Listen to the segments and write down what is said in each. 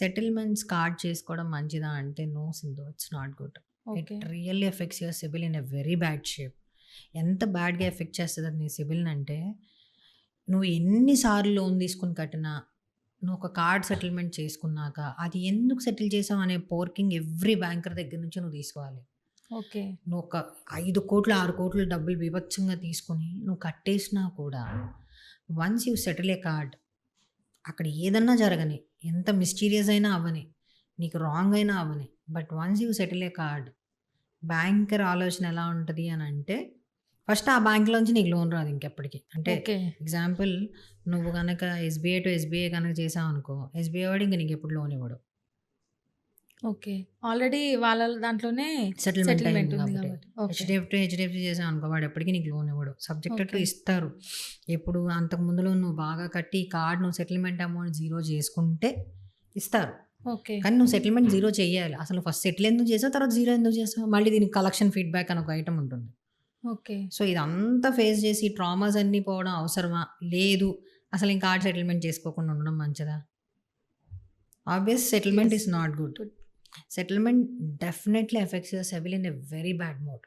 Settlements card చేసుకోవడం మంచిదా అంటే no Sindhu it's not good it okay. Really effects your CIBIL in a very bad shape ఎంత బ్యాడ్గా effect చేస్తుంది అది నీ సిబిల్ని అంటే నువ్వు ఎన్నిసార్లు లోన్ తీసుకుని కట్టినా నువ్వు ఒక కార్డ్ సెటిల్మెంట్ చేసుకున్నాక అది ఎందుకు సెటిల్ చేసావు అనే పోర్కింగ్ ఎవ్రీ బ్యాంకర్ దగ్గర నుంచి నువ్వు తీసుకోవాలి ఓకే. నువ్వు ఒక ఐదు కోట్లు ఆరు కోట్లు డబ్బులు బీభత్సంగా తీసుకుని నువ్వు కట్టేసినా కూడా once you settle a card అక్కడ ఏదన్నా జరగని ఎంత మిస్టీరియస్ అయినా అవ్వని నీకు రాంగ్ అయినా అవ్వని but once you settle a card banker ఆలోచన ఎలా ఉంటుంది అని అంటే ఫస్ట్ ఆ బ్యాంక్లోంచి నీకు లోన్ రాదు ఇంకెప్పటికీ. అంటే. ఎగ్జాంపుల్ నువ్వు కనుక ఎస్బీఐ టు ఎస్బీఐ కనుక చేసావు అనుకో ఎస్బీఐ వాడు ఇంక నీకు ఎప్పుడు లోన్ ఇవ్వడు. ఓకే. ఆల్రెడీ వాళ్ళ దాంట్లోనే సెటిల్మెంట్ సెటిల్మెంట్ అయింది ఉంది కాబట్టి కాబట్టి. ఓకే. హెచ్డిఎఫ్ టు హెచ్డిఎఫ్సి చేసావు అనుకో వాడు ఎప్పటికీ నీకు లోన్ ఇవ్వడు సబ్జెక్టెడ్ టు ఓకే. ఇస్తారు ఎప్పుడు అంతకు ముందులో నువ్వు బాగా కట్టి కార్డ్ నువ్వు సెటిల్మెంట్ అమౌంట్ జీరో చేసుకుంటే ఇస్తారు ఓకే. కానీ నువ్వు సెటిల్మెంట్ జీరో చేయాలి అసలు ఫస్ట్ సెటిల్ ఎందుకు చేసావు తర్వాత జీరో ఎందుకు చేసావు మళ్ళీ దీనికి కలెక్షన్ ఫీడ్బ్యాక్ అని ఒక ఐటమ్ ఉంటుంది ఓకే. సో ఇదంతా ఫేస్ చేసి ట్రామాస్ అన్నీ పోవడం అవసరమా లేదు అసలు ఇంకా కార్డ్ సెటిల్మెంట్ చేసుకోకుండా ఉండడం మంచిదా obvious settlement. Is not good. Settlement definitely effects your CIBIL in a very bad mode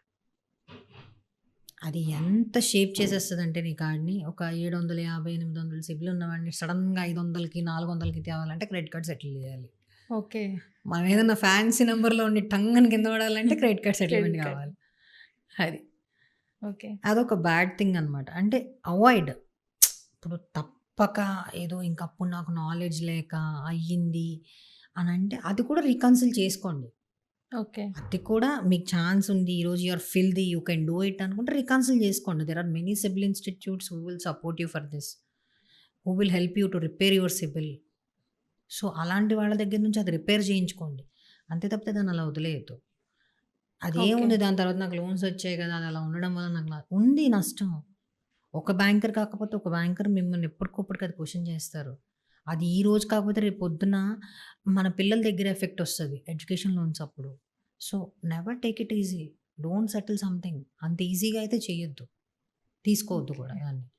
అది ఎంత షేప్ చేసేస్తుంది అంటే నీ? కార్డ్ని ఒక ఏడు వందల యాభై ఎనిమిది వందల సిబిల్ ఉన్నవాడిని సడన్గా ఐదు వందలకి నాలుగు వందలకి తేవాలంటే క్రెడిట్ కార్డ్ సెటిల్ చేయాలి. ఓకే. మనం ఏదైనా ఫ్యాన్సీ నెంబర్లో ఉండి టంగని కింద పడాలంటే క్రెడిట్ కార్డ్ సెటిల్మెంట్. కావాలి. అది. ఓకే. అదొక బ్యాడ్ థింగ్ అనమాట అంటే అవాయిడ్ ఇప్పుడు తప్పక ఏదో ఇంక అప్పుడు నాకు నాలెడ్జ్ లేక అయ్యింది. అని అంటే అది కూడా రీకన్సిల్ చేసుకోండి. ఓకే. అది కూడా మీకు ఛాన్స్ ఉంది ఈరోజు you are fill the you can do it అనుకుంటే రీకన్సిల్ చేసుకోండి. There are many CIBIL institutes who will support you for this who will help you to repair your CIBIL so అలాంటి వాళ్ళ దగ్గర నుంచి అది రిపేర్ చేయించుకోండి. అంతే తప్పితే దాన్ని అలా వదిలేయద్దు. అదేముంది. దాని తర్వాత నాకు లోన్స్ వచ్చాయి కదా అది అలా ఉండడం వల్ల నాకు ఉంది నష్టం. ఒక బ్యాంకర్ కాకపోతే ఒక బ్యాంకర్ మిమ్మల్ని ఎప్పటికప్పటికి అది క్వశ్చన్ చేస్తారు. అది ఈ రోజు కాకపోతే రేపు పొద్దున మన పిల్లల దగ్గర ఎఫెక్ట్ వస్తుంది ఎడ్యుకేషన్ లోన్స్ అప్పుడు. So never take it easy don't settle something అంత ఈజీగా అయితే చేయొద్దు తీసుకోవద్దు కూడా. దాన్ని.